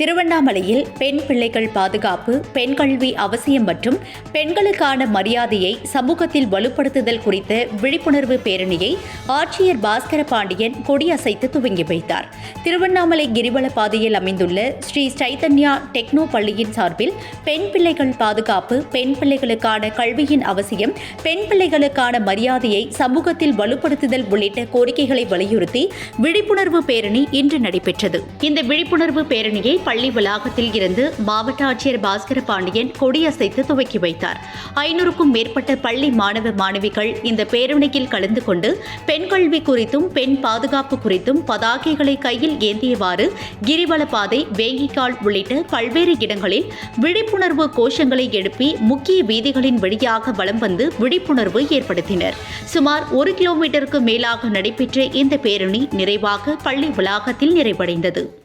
திருவண்ணாமலையில் பெண் பிள்ளைகள் பாதுகாப்பு பெண் கல்வி அவசியம் மற்றும் பெண்களுக்கான மரியாதையை சமூகத்தில் வலுப்படுத்துதல் குறித்த விழிப்புணர்வு பேரணியை ஆட்சியர் பாஸ்கர பாண்டியன் கொடியசைத்து துவங்கி வைத்தார். திருவண்ணாமலை கிரிவல பாதையில் அமைந்துள்ள ஸ்ரீ சைதன்யா டெக்னோ பள்ளியின் சார்பில் பெண் பிள்ளைகள் பாதுகாப்பு பெண் பிள்ளைகளுக்கான கல்வியின் அவசியம் பெண் பிள்ளைகளுக்கான மரியாதையை சமூகத்தில் வலுப்படுத்துதல் உள்ளிட்ட கோரிக்கைகளை வலியுறுத்தி விழிப்புணர்வு பேரணி இன்று நடைபெற்றது. இந்த விழிப்புணர்வு பேரணியை பள்ளி வளாகத்தில் இருந்து மாவட்ட ஆட்சியர் பாஸ்கர பாண்டியன் கொடியசைத்து துவக்கி வைத்தார். ஐநூறுக்கும் மேற்பட்ட பள்ளி மாணவ மாணவிகள் இந்த பேரணியில் கலந்து கொண்டு பெண் கல்வி குறித்தும் பெண் பாதுகாப்பு குறித்தும் பதாகைகளை கையில் ஏந்தியவாறு கிரிவல பாதை வேங்கிக்கால் உள்ளிட்ட பல்வேறு இடங்களில் விழிப்புணர்வு கோஷங்களை எழுப்பி முக்கிய வீதிகளின் வழியாக வலம் வந்து விழிப்புணர்வு ஏற்படுத்தினர். சுமார் ஒரு கிலோமீட்டருக்கு மேலாக நடைபெற்ற இந்த பேரணி நிறைவாக பள்ளி வளாகத்தில் நிறைவடைந்தது.